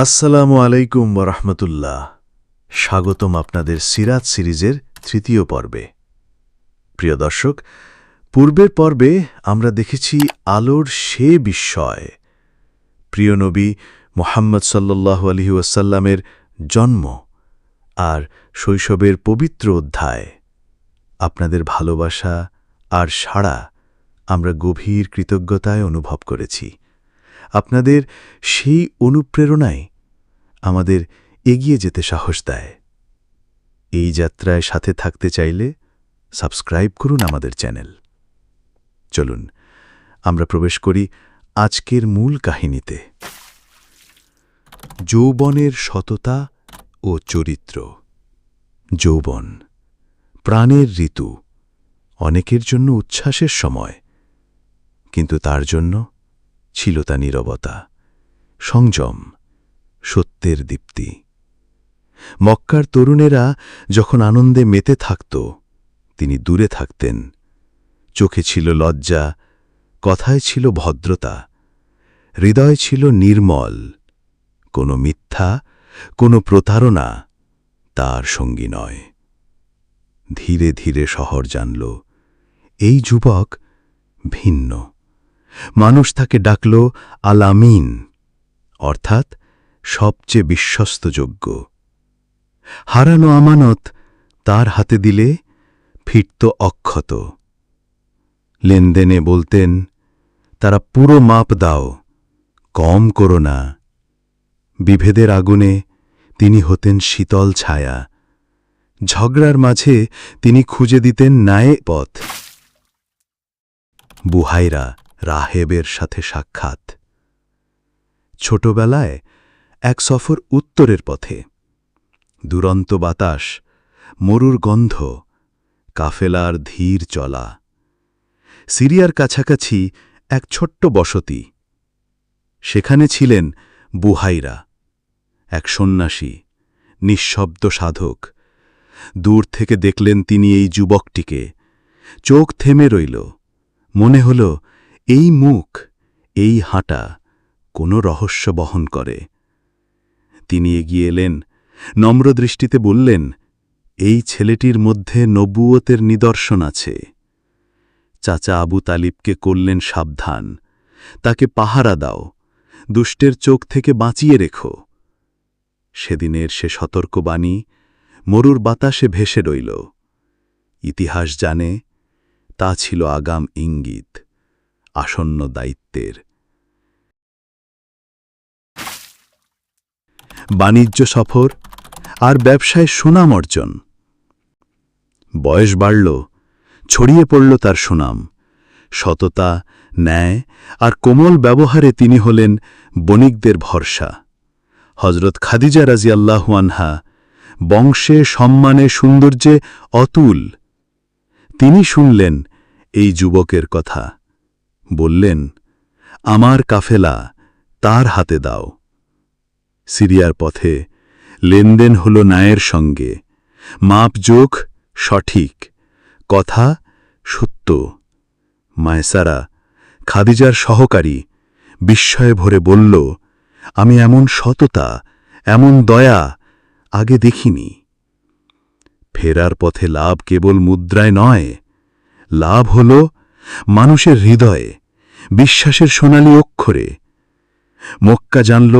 আসসালামু আলাইকুম রহমতুল্লাহ স্বাগতম আপনাদের সিরাত সিরিজের তৃতীয় পর্বে। প্রিয় দর্শক, পূর্বের পর্বে আমরা দেখেছি আলোর সে বিস্ময়। প্রিয় নবী মোহাম্মদ সাল্লাল্লাহু আলহি ওয়াসাল্লামের জন্ম আর শৈশবের পবিত্র অধ্যায়। আপনাদের ভালোবাসা আর সাড়া আমরা গভীর কৃতজ্ঞতায় অনুভব করেছি। আপনাদের সেই অনুপ্রেরণায় আমাদের এগিয়ে যেতে সাহস দেয়। এই যাত্রায় সাথে থাকতে চাইলে সাবস্ক্রাইব করুন আমাদের চ্যানেল। চলুন, আমরা প্রবেশ করি আজকের মূল কাহিনীতে। যৌবনের সততা ও চরিত্র। যৌবন, প্রাণের ঋতু, অনেকের জন্য উচ্ছ্বাসের সময়, কিন্তু তার জন্য ছিল তা নীরবতা, সংযম। সত্যের দীপ্তি। মক্কার তরুণেরা যখন আনন্দে মেতে থাকত, তিনি দূরে থাকতেন। চোখে ছিল লজ্জা, কথায় ছিল ভদ্রতা, হৃদয় ছিল নির্মল। কোনো মিথ্যা, কোনো প্রতারণা তার সঙ্গী নয়। ধীরে ধীরে শহর জানল, এই যুবক ভিন্ন। মানুষ তাকে ডাকল আলামিন অর্থাৎ সবচেয়ে বিশ্বস্তযোগ্য হারানো আমানত তার হাতে দিলে ফিরত অক্ষত। লেনদেনে বলতেন, তারা পুরো মাপ দাও, কম করো না। বিভেদের আগুনে তিনি হতেন শীতল ছায়া। ঝগড়ার মাঝে তিনি খুঁজে দিতেন ন্যায় পথ। বুহাইরা রাহেবের সাথে সাক্ষাৎ। ছোটবেলায় এক সফর উত্তরের পথে। দুরন্ত বাতাস, মরুর গন্ধ, কাফেলার ধীর চলা। সিরিয়ার কাছাকাছি এক ছোট্ট বসতি। সেখানে ছিলেন বুহাইরা, এক সন্ন্যাসী, নিঃশব্দ সাধক। দূর থেকে দেখলেন তিনি এই যুবকটিকে। চোখ থেমে রইল। মনে হল, এই মুখ, এই হাঁটা কোনো রহস্য বহন করে। তিনি এগিয়ে এলেন নম্র দৃষ্টিতে বললেন, এই ছেলেটির মধ্যে নবুয়তের নিদর্শন আছে। চাচা আবু তালিবকে করলেন সাবধান, তাকে পাহারা দাও, দুষ্টের চোখ থেকে বাঁচিয়ে রেখো। সেদিনের সে সতর্কবাণী মরুর বাতাসে ভেসে রইল। ইতিহাস জানে, তা ছিল আগাম ইঙ্গিত, আসন্ন দায়িত্বের। বাণিজ্য সফর আর ব্যবসায় সুনাম অর্জন। বয়স বাড়ল, ছড়িয়ে পড়ল তার সুনাম। সততা, ন্যায় আর কোমল ব্যবহারে তিনি হলেন বণিকদের ভরসা। হজরত খাদিজা রাজিয়াল্লাহুয়ানহা বংশে, সম্মানে, সৌন্দর্যে অতুল। তিনি শুনলেন এই যুবকের কথা। বললেন, আমার কাফেলা, তার হাতে দাও। সিরিয়ার পথে, লেনদেন হল ন্যায়ের সঙ্গে। মাপজোখ সঠিক। কথা, সত্য। মায়সারা, খাদিজার সহকারী, বিস্ময়ে ভরে বলল, আমি এমন সততা, এমন দয়া আগে দেখিনি। ফেরার পথে লাভ কেবল মুদ্রায় নয়। লাভ হল মানুষের হৃদয়ে, বিশ্বাসের সোনালী অক্ষরে। মক্কা জানল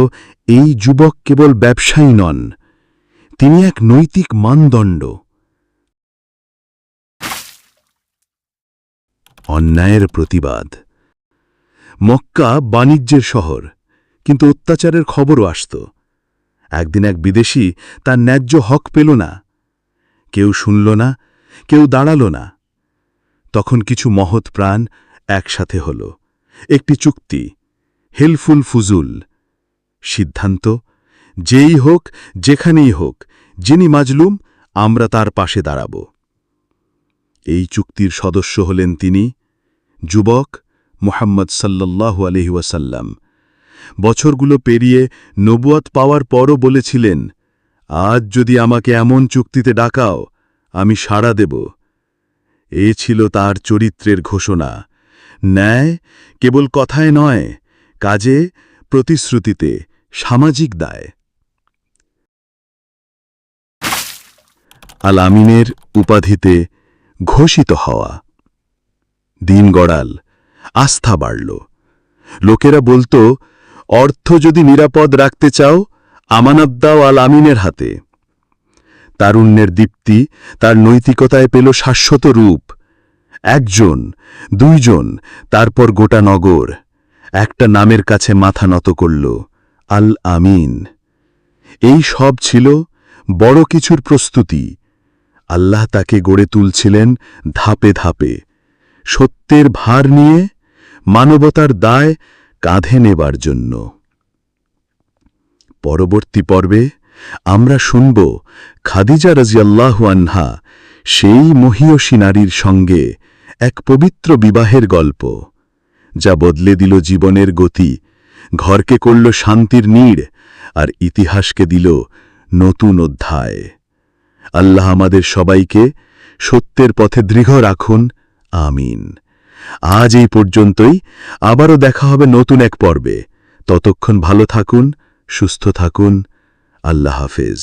এই যুবক কেবল ব্যবসায়ী নন, তিনি এক নৈতিক মানদণ্ড। অন্যায়ের প্রতিবাদ। মক্কা বাণিজ্যের শহর, কিন্তু অত্যাচারের খবরও আসত। একদিন এক বিদেশি তার ন্যায্য হক পেল না। কেউ শুনল না, কেউ দাঁড়াল না। তখন কিছু মহৎ প্রাণ একসাথে হল। একটি চুক্তি হেলফুল ফুজুল সিদ্ধান্ত, যেই হোক, যেখানেই হোক, যিনি মাজলুম, আমরা তার পাশে দাঁড়াব। এই চুক্তির সদস্য হলেন তিনি যুবক মোহাম্মদ সাল্লাল্লাহু আলহিউসাল্লাম বছরগুলো পেরিয়ে নবুয়াত পাওয়ার পরও বলেছিলেন, আজ যদি আমাকে এমন চুক্তিতে ডাকাও, আমি সাড়া দেব। এ ছিল তার চরিত্রের ঘোষণা। ন্যায় কেবল কথায় নয়, কাজে, প্রতিশ্রুতিতে। সামাজিক দায়। আল আমিনের উপাধিতে ঘোষিত হওয়া। দিন গড়াল, আস্থা বাড়ল। লোকেরা বলতো, অর্থ যদি নিরাপদ রাখতে চাও, আমানত দাও আল আমিনের হাতে। তারুণ্যের দীপ্তি তার নৈতিকতায় পেল শাশ্বত রূপ। একজন, দুইজন, তারপর গোটা নগর। একটা নামের কাছে মাথা নত করল। আল আমিন এই সব ছিল বড় কিছুর প্রস্তুতি। আল্লাহ তাকে গড়ে তুলছিলেন ধাপে ধাপে। সত্যের ভার নিয়ে মানবতার দায় কাঁধে নেবার জন্য। পরবর্তী পর্বে আমরা শুনব খাদিজা রাজিয়াল্লাহু আনহা সেই মহীয়সী নারীর সঙ্গে এক পবিত্র বিবাহের গল্প, যা বদলে দিল জীবনের গতি ঘরকে করল শান্তির নীড়, আর ইতিহাসকে দিল নতুন অধ্যায়। আল্লাহ আমাদের সবাইকে সত্যের পথে দৃঢ় রাখুন। আমিন। আজ এই পর্যন্তই। আবারও দেখা হবে নতুন এক পর্বে। ততক্ষণ ভালো থাকুন, সুস্থ থাকুন। আল্লাহ হাফেজ।